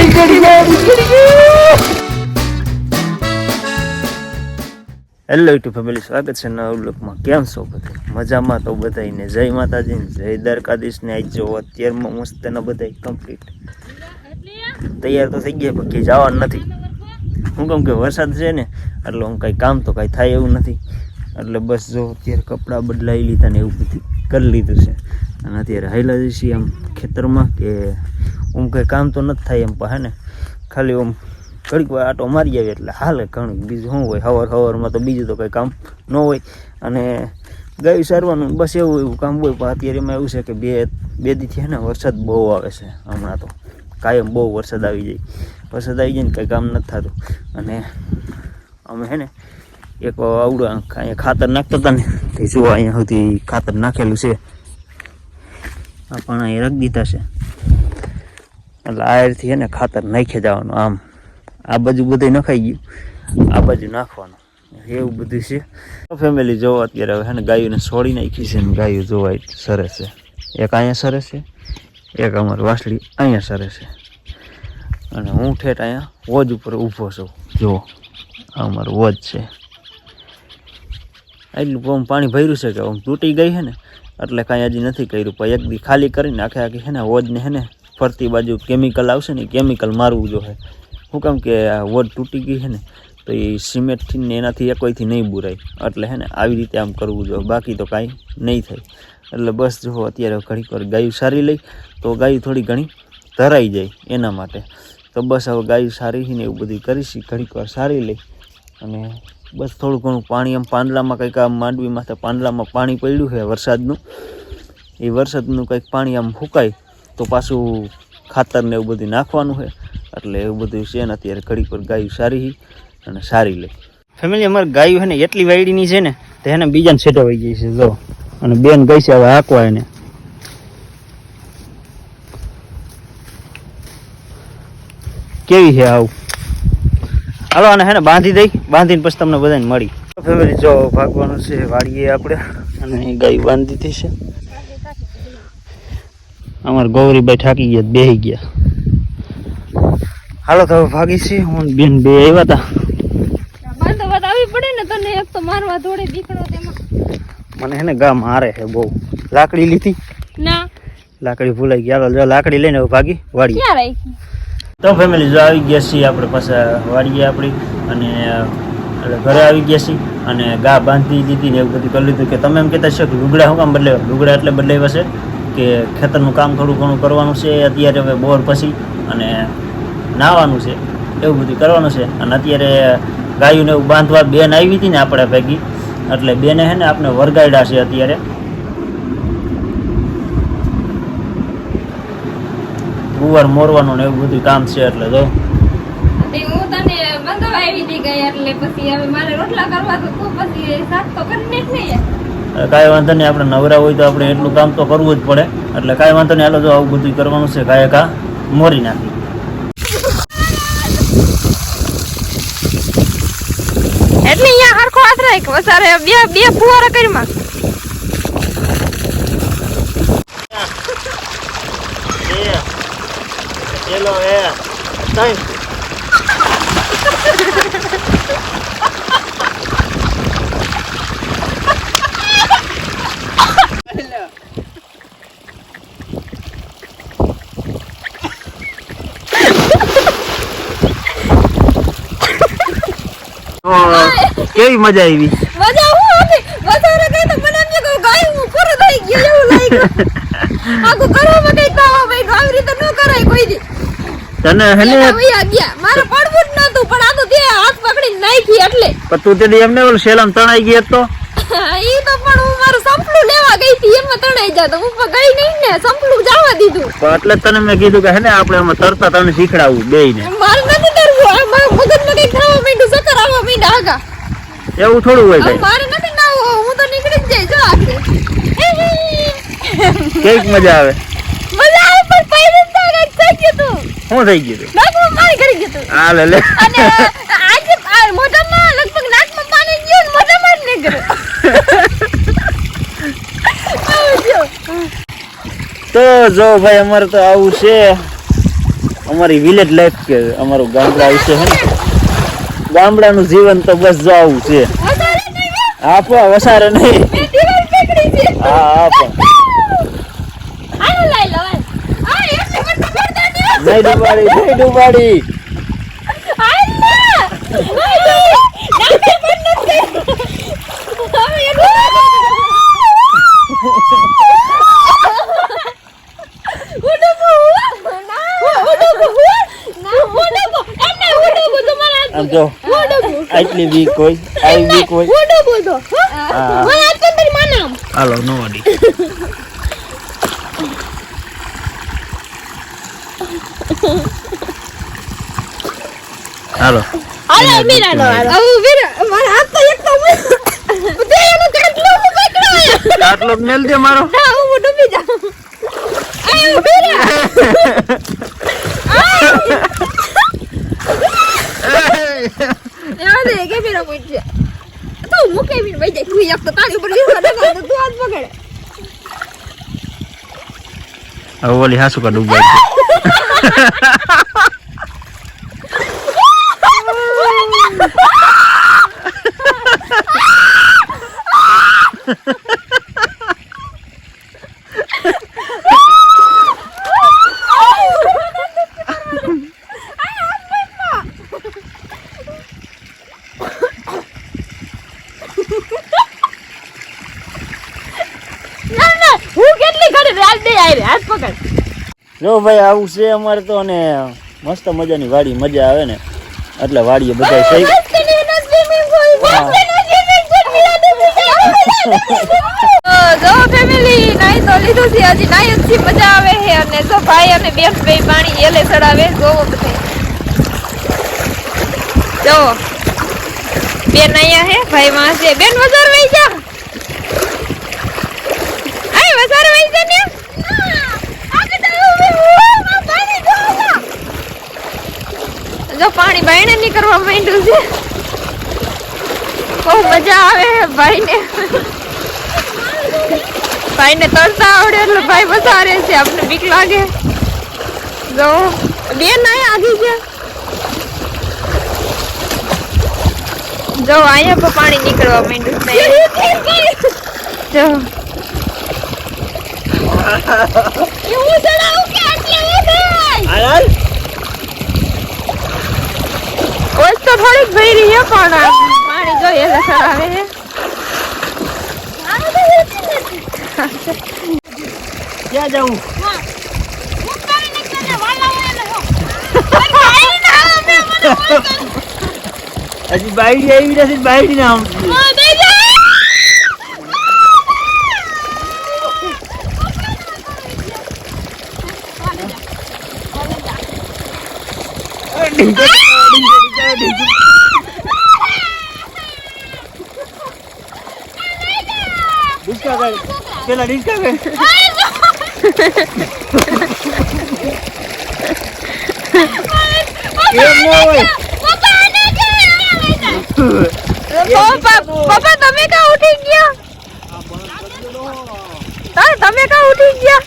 Hello YouTube family સ્વાગત છે નવા બ્લોકમાં કેમ છો બધા? મજામાં તો બધાને જય માતાજી જય દ્વારકાધીશ ને આજ જો અત્યારમાં મસ્ત ને બધા કમ્પ્લીટ તૈયાર તો થઈ ગયા, બાકી જવાનું નથી. હું કેમ કે વરસાદ છે ને, એટલે હું કાંઈ કામ તો કાંઈ થાય એવું નથી. એટલે બસ જો અત્યારે કપડાં બદલાવી લીધા ને એવું બધું કરી લીધું છે. અને અત્યારે હાઈલા જઈશી આમ ખેતરમાં કે આમ કંઈ કામ તો નથી થાય એમ, પણ ને, ખાલી આમ ઘડીક વાર આટો મારી આવે એટલે હાલે ઘણું. બીજું શું હોય? હવાર હવારમાં તો બીજું તો કંઈ કામ ન હોય. અને ગાયું સારવાનું બસ એવું એવું કામ હોય, પણ અત્યારે એમાં એવું છે કે બે બે દીથી ને વરસાદ બહુ આવે છે હમણાં તો. કાયમ બહુ વરસાદ આવી જાય. વરસાદ આવી જાય ને કંઈ કામ નથી થતું. અને અમે હે ને એક આવડું અહીંયા ખાતર નાખતા હતા ને. તે જો અહીંયા સુધી ખાતર નાખેલું છે. આ પણ અહીં રાખી દીધા છે. એટલે આયરથી એને ખાતર નાખી જવાનું આમ. આ બાજુ બધું નખાઈ ગયું. આ બાજુ નાખવાનું. એવું બધું છે. ફેમિલી જોવો અત્યારે હવે ને ગાયોને છોડી નાખી છે ને ગાયો જોવા સરસ છે. એક અહીંયા સરસ છે, એક અમારી વાસળી અહીંયા સરસ છે. અને હું ઠેઠ અહીંયા વોજ ઉપર ઊભો છું. જુઓ, આ અમારું વોજ છે. એટલું પાણી ભર્યું છે કે આમ તૂટી ગઈ છે ને એટલે કાંઈ હજી નથી કર્યું. પણ એક દી ખાલી કરીને આખે આખી છે ને વોજને છે ને, ફરતી બાજુ કેમિકલ આવશે ને કેમિકલ મારવું જોઈએ શું કામ કે વોડ તૂટી ગઈ છે ને, તો એ સિમેન્ટથી ને એનાથી એકોઈથી નહીં બુરાય. એટલે હે ને, આવી રીતે આમ કરવું જોઈએ બાકી તો કાંઈ નહીં થાય. એટલે બસ જો અત્યારે ઘડીક વાર ગાયું સારી લઈ, તો ગાયું થોડી ઘણી ધરાઈ જાય એના માટે. તો બસ હવે ગાયું સારી છે ને એવું બધું કરીશી, ઘડીક વાર સારી લઈ. અને બસ થોડું ઘણું પાણી આમ પાંદડામાં કંઈક આમ માંડવીમાં તો પાંદડામાં પાણી પડ્યું છે વરસાદનું. એ વરસાદનું કંઈક પાણી આમ ફૂંકાય તો પાછું ખાતર ને એવું બધું નાખવાનું છે. એટલે એવું બધું છે ને અત્યારે ઘડીક પર ગાયું સારી અને સારી લે. ફેમિલી અમારે ગાયું છે ને એટલી વાયડીની છે ને તો એને બીજાને છેટો વહી જાય છે, જો. અને બેન ગઈ છે હવે હાંકવા એને. કેવી છે આવું? હાલો આને હે ને બાંધી દઈ. બાંધીને પછી તમને બધાને મળી. ફેમિલી જો ભાગવાનું છે વાળીએ આપણે. અને ગાય બાંધી દીધી છે. અમારે ગૌરીભાઈ થાકી ગયા બેહી ગયા. હાલો તો હવે ભાગી છે હું બેન બે આવ્યા હતા. આવી પડે ને તને એક તો મારવા તેમાં. મને હે ને ગા મારે છે બહુ. લાકડી લીધી. ના. લાકડી ભૂલાઈ ગયા જો લાકડી લઈને ભાગી રાખી? તો ફેમિલી જો આવી ગયા છીએ, આપણે પાછા વાડીએ આપણી, અને ઘરે આવી ગયા છીએ, અને ગા બાંધી દીધી ને એવું બધું કરી લીધું કે તમે એમ કહેતા છો કે લુગડા શું કામ બદલાવ્યા લુગડા એટલે બદલાવ્યા છે, કે ખેતરનું કામ થોડું ઘણું કરવાનું છે, અત્યારે હવે બોર પછી, અને નાહવાનું છે, એવું બધું કરવાનું છે, અને અત્યારે ગાયું ને એવું બાંધવા બેન આવી હતી ને આપણે ભેગી, એટલે બેને હે ને આપણે વરગાડ્યા છે અત્યારે ગુવાર મોરવાનું ને એવું બધું કામ છે એટલે જો હું તને બંધવા આવી હતી ગઈ એટલે પછી હવે મારે રોટલા કરવા તો તું પછી શાક તો કરીને જ નહીં કાંઈ વાંધો નહીં આપણે નવરા હોય તો આપણે એટલું કામ તો કરવું જ પડે. એટલે કાંઈ વાંધો નહીં હાલો જો આવું બધું કરવાનું છે કાંઈ કા મોરી નાખી. એટલે અહીંયા હરખો આશરે બે બે ફુવારા કરીમાં ચલો એ ત્રણ કેવી મજા આવી? મજા હું હતી? વધારે ગઈ તો મને એમ કે ગાય હું પૂરો થઈ ગયો એવું લાગ્યું. આખું કરવામાં કઈ તાવા ભાઈ આવી રીતે ન કરાય કોઈ દી. તને હેને મારે પડવું જ નતું પણ આ તો તે હાથ પકડી નાખી એટલે. પણ તું તે એમને ઓલું શેલામ તણાઈ ગઈ તો ઈ તો પણ હું મારું સંપલું લેવા ગઈ હતી એમાં તણાઈ જાતો હું પણ ગઈ નહીં ને સંપલું જવા દીધું. પણ એટલે તને મેં કીધું કે હેને આપણે આમાં તરતા તને શીખડાવવું બેયને. મારે નથી તરવું આ મારા મગજમાં કઈ ખાવા માંડ્યું ચક્કર આવવા માંડ્યા આગા એવું થોડું હોય ભાઈ. મારે નથી નાવું હું તો નીકળી જ જઈશ જો આખે કેક મજા આવે? મજા આવે પણ પહેલી તો થઈ ગયું તું. શું થઈ ગયું હતું નાકમાં પાણી કરી ગયું તું. હા લે લે. અને આજે મોઢામાં લગભગ નાકમાં પાણી ગયું ને મોઢામાં જ નીકળ્યું. તો જો ભાઈ અમારે તો આવું છે. અમારી વિલેજ લાઈફ કે અમારું ગામડા વિશે છે ને. ગામડાનું જીવન તો બસ જો આવું છે. આપો વસારે નહીં. હા આપો હાલો લઈ લો હાલ. આ એટલે મને તો કરતા નહીં. નહીં ડુબાડી નહીં ડુબાડી હાલ ના. નહીં. નાખે પણ નથી. હવે એટલું ઉડુબુ. ના. ઉડુબુ. ના. ઉડુબુ. એમ નહીં, ઉડુબુ તો મારા હાથમાં. ડુબાડી જો. આટલી વીક હોય આવી વીક હોય. હાલો નો અડી હાલો. હાલો મીરાનો હાલો. આવું mira. મારા હાથ તો એક તો તે એનો કાટલો હું પકડો આયા આટલો જ મેલ દે મારો. હા હું ડૂબી જાઉં. આયો વીરા એવા દે કે વીરા પૂછ્યા તું મુકે વીર ભાઈ જાય? તું એક તો તારી ઉપર લીધો ને તો હાથ પકડે. હવે ઓલી હાસુ કા ડૂબાઈ હું કેટલી ઘડી હાથ દે આય રે હાથ પકડ જો ભાઈ, આવું છે અમારે તો ને મસ્ત મજાની વાડી, મજા આવે ને. એટલે વાડીએ બધા સહી જો ફેમિલી નાઈ તો લીધું છે, હજી નાઈ મજા આવે છે અને જો ભાઈ અને બેન બે પાણી એલે ચડાવે જોવો બધે. બેન અહીંયા હે, ભાઈ માં બેન, વજાર વઈ જા. આય, વજાર ને. જો પાણી બાયણે નીકળવા માંડ્યું છે. બહુ મજા આવે ભાઈને. ભાઈને તરતા આવડે એટલે ભાઈ વધારે છે આપણે બીક લાગે. જો બેન અહીંયા આગી છે જો અહીંયા પણ પાણી નીકળવા માંડ્યું છે. જો. એવું કે આટલે ઓજ તો થોડીક ભરી છે પણ પાણી જોઈએ સરાવે છે ક્યાં જાઉં? હજી બાયડી આવી નથી બાયડી ના આમ ડિસ્કા કર પેલા ડિસ્કા કર પપ્પા તમે કા ઉઠી ગયા તમે કા ઉઠી ગયા?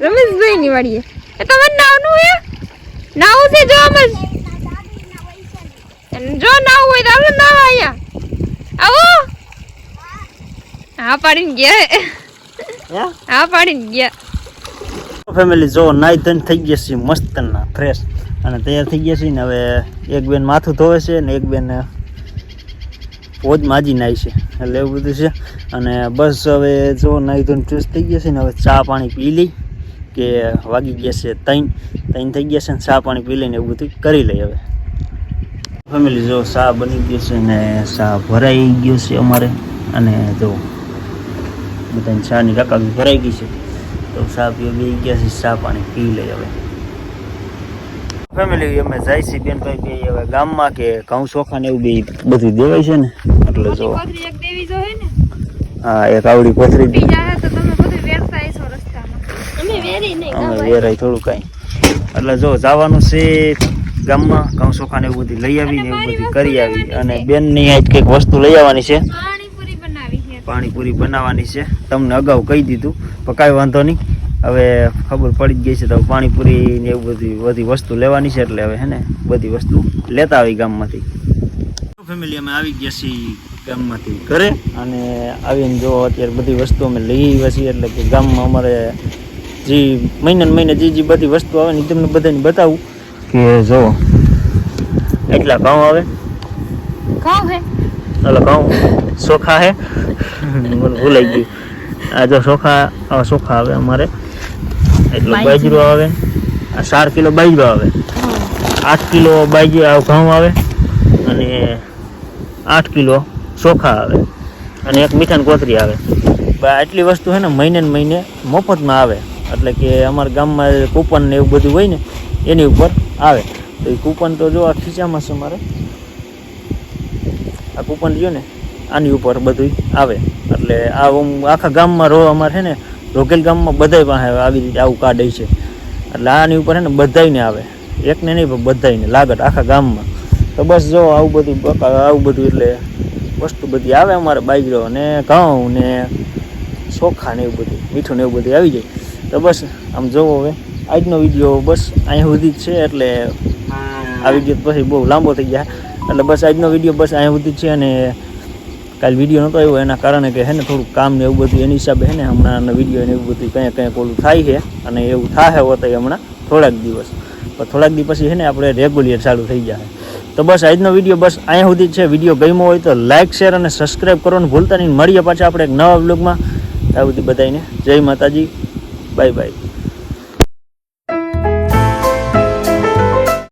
રમેશભાઈ ની વાડીએ એ તો નાવનું હે નાવું છે જો અમે જો નાવું હોય તો આપણે નાવા અહીંયા આવો હા? પાડીને ગયા હા પાડીને ગયા. ફેમિલી જો નાઈ ધન થઈ ગયા છે મસ્ત ના ફ્રેશ અને તૈયાર થઈ ગયા છે ને હવે એક બેન માથું ધોવે છે ને એક બેન પોજ માજી નાય છે. એટલે એવું બધું છે. અને બસ હવે જો નાઈ ધોઈને ફ્રેશ થઈ ગયા છે ને હવે ચા પાણી પી લઈ કે વાગી ગયા છે ત્રણ ત્રણ થઈ ગયા છે ને ચા પાણી પી લઈને એવું બધું કરી લઈ હવે. ફેમિલી જો ચા બની ગયો છે ને ચા ભરાઈ ગયો છે અમારે. અને જો બધાની ચાની રકાબી ભરાઈ ગઈ છે. તો ચા પીવા બી ગયા છે ચા પાણી પી લઈ હવે. ફેમિલી અમે જાય છે બેન ભાઈ બે હવે ગામમાં કે ઘઉં ચોખા ને એવું બે બધું દેવાય છે ને એટલે જો. કોથળી એક દેવી જો હે ને એક આવડી પથરી અમે વેરી નહીં અમે વેરાય થોડું કાંઈ. એટલે જો જવાનું છે ગામમાં ઘઉં ચોખાને એવું બધું લઈ આવીને એવું બધું કરી આવી. અને બેનની આજ કંઈક વસ્તુ લઈ આવવાની છે. પાણીપુરી બનાવવાની છે. તમને અગાઉ કહી દીધું પણ કાંઈ વાંધો નહીં. હવે ખબર પડી જ ગઈ છે તો પાણીપુરી ને એવું બધી બધી વસ્તુ લેવાની છે એટલે હવે હે ને બધી વસ્તુ લેતા આવી ગામમાંથી. ફેમિલી અમે આવી ગયા છીએ ગામમાંથી ઘરે અને આવીને જો અત્યારે બધી વસ્તુ અમે લઈ આવ્યા છીએ એટલે કે ગામમાં અમારે જે મહિને મહિને જે જે બધી વસ્તુ આવે ને એ તમને બધાને બતાવું. કે જો એટલા ઘઉં આવે? ઘઉં હે? એટલે ઘઉં ચોખા હે? મને ભૂલાઈ ગયું. આ જો આવા ચોખા આવે અમારે. એટલું બાજરો. આવે. આ ચાર કિલો બાજરો આવે. આઠ કિલો બાજરો ઘઉં આવે. અને આઠ કિલો ચોખા આવે. અને એક મીઠાની કોથરી આવે. આટલી વસ્તુ છે ને મહિને ને મહિને મફતમાં આવે. એટલે કે અમારા ગામમાં કૂપન ને એવું બધું હોય ને એની ઉપર આવે. તો એ કૂપન તો જો આ ખીચામાં છે મારે. આ કૂપન રહ્યું ને, આની ઉપર બધું આવે. એટલે આ આખા ગામમાં રો અમારે છે ને રોકેલ ગામમાં બધાય પાસે આવી રીતે આવું કાર્ડ છે. એટલે આની ઉપર છે ને બધાયને આવે. એકને નહીં, પણ બધાયને લાગત આખા ગામમાં. તો બસ જો આવું બધું આવું બધું એટલે વસ્તુ બધી આવે અમારે બાજરો ને ઘઉં ને ચોખા ને એવું બધું, મીઠું ને એવું બધું આવી જાય. તો બસ આમ જોવો હવે, આજનો વીડિયો બસ અહીંયા સુધી જ છે, એટલે આવી ગયો પછી બહુ લાંબો થઈ જાય એટલે બસ આજનો વીડિયો બસ અહીંયા સુધી છે અને કાલ વીડિયો નહોતો આવ્યો એના કારણે કે હે ને થોડુંક કામ ને એવું બધું, એની હિસાબે હે ને હમણાં વીડિયો ને એવું બધું કંઈક કંઈક ઓલું થાય છે અને એવું થાય હોત હમણાં થોડાક દિવસ. પણ થોડાક દિવસ પછી છે ને આપણે રેગ્યુલર ચાલુ થઈ જાય. તો બસ આજનો વીડિયો બસ અહીંયા સુધી છે. વીડિયો ગમ્યો હોય તો લાઇક શેર અને સબસ્ક્રાઈબ કરવાનું ભૂલતા નહીં. મળીએ પાછા આપણે એક નવા બ્લોગમાં આ બધી બધાને જય માતાજી. Bye bye